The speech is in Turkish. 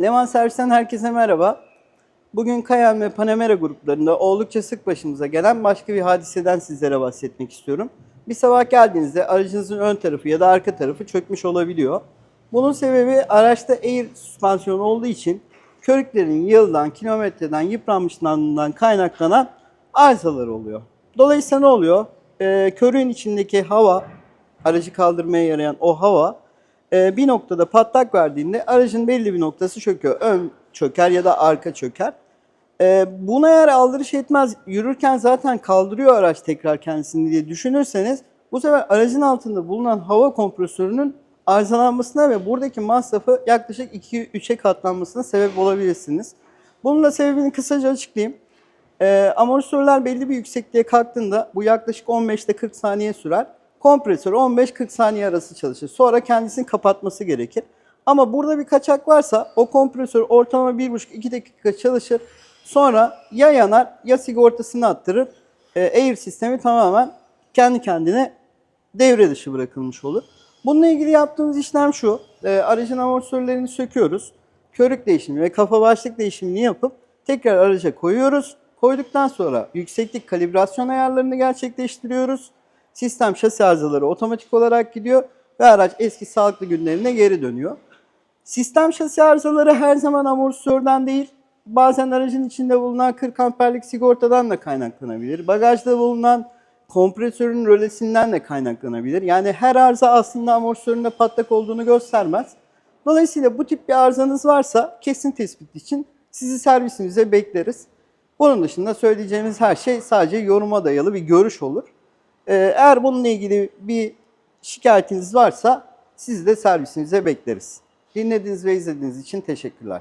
Leman Servis'ten herkese merhaba. Bugün Kayan ve Panamera gruplarında oldukça sık başımıza gelen başka bir hadiseden sizlere bahsetmek istiyorum. Bir sabah geldiğinizde aracınızın ön tarafı ya da arka tarafı çökmüş olabiliyor. Bunun sebebi araçta air süspansiyonu olduğu için körüklerin yıldan, kilometreden, yıpranmışlığından kaynaklanan arızalar oluyor. Dolayısıyla ne oluyor? Ee, körüğün içindeki hava, aracı kaldırmaya yarayan o hava e, bir noktada patlak verdiğinde aracın belli bir noktası çöküyor. Ön çöker ya da arka çöker. E, buna eğer aldırış etmez, yürürken zaten kaldırıyor araç tekrar kendisini diye düşünürseniz bu sefer aracın altında bulunan hava kompresörünün arızalanmasına ve buradaki masrafı yaklaşık 2-3'e katlanmasına sebep olabilirsiniz. Bunun da sebebini kısaca açıklayayım. E, amortisörler belli bir yüksekliğe kalktığında bu yaklaşık 15 ile 40 saniye sürer. Kompresör 15-40 saniye arası çalışır. Sonra kendisini kapatması gerekir. Ama burada bir kaçak varsa o kompresör ortalama 1,5-2 dakika çalışır. Sonra ya yanar ya sigortasını attırır. E, air sistemi tamamen kendi kendine devre dışı bırakılmış olur. Bununla ilgili yaptığımız işlem şu. E, aracın amortisörlerini söküyoruz. Körük değişimi ve kafa başlık değişimini yapıp tekrar araca koyuyoruz. Koyduktan sonra yükseklik kalibrasyon ayarlarını gerçekleştiriyoruz. Sistem şasi arızaları otomatik olarak gidiyor ve araç eski sağlıklı günlerine geri dönüyor. Sistem şasi arızaları her zaman amortisörden değil, bazen aracın içinde bulunan 40 amperlik sigortadan da kaynaklanabilir. Bagajda bulunan kompresörün rölesinden de kaynaklanabilir. Yani her arıza aslında amortisöründe patlak olduğunu göstermez. Dolayısıyla bu tip bir arızanız varsa kesin tespit için sizi servisimize bekleriz. Bunun dışında söyleyeceğimiz her şey sadece yoruma dayalı bir görüş olur. Ee, Eğer bununla ilgili bir şikayetiniz varsa sizi de servisimize bekleriz. Dinlediğiniz ve izlediğiniz için teşekkürler.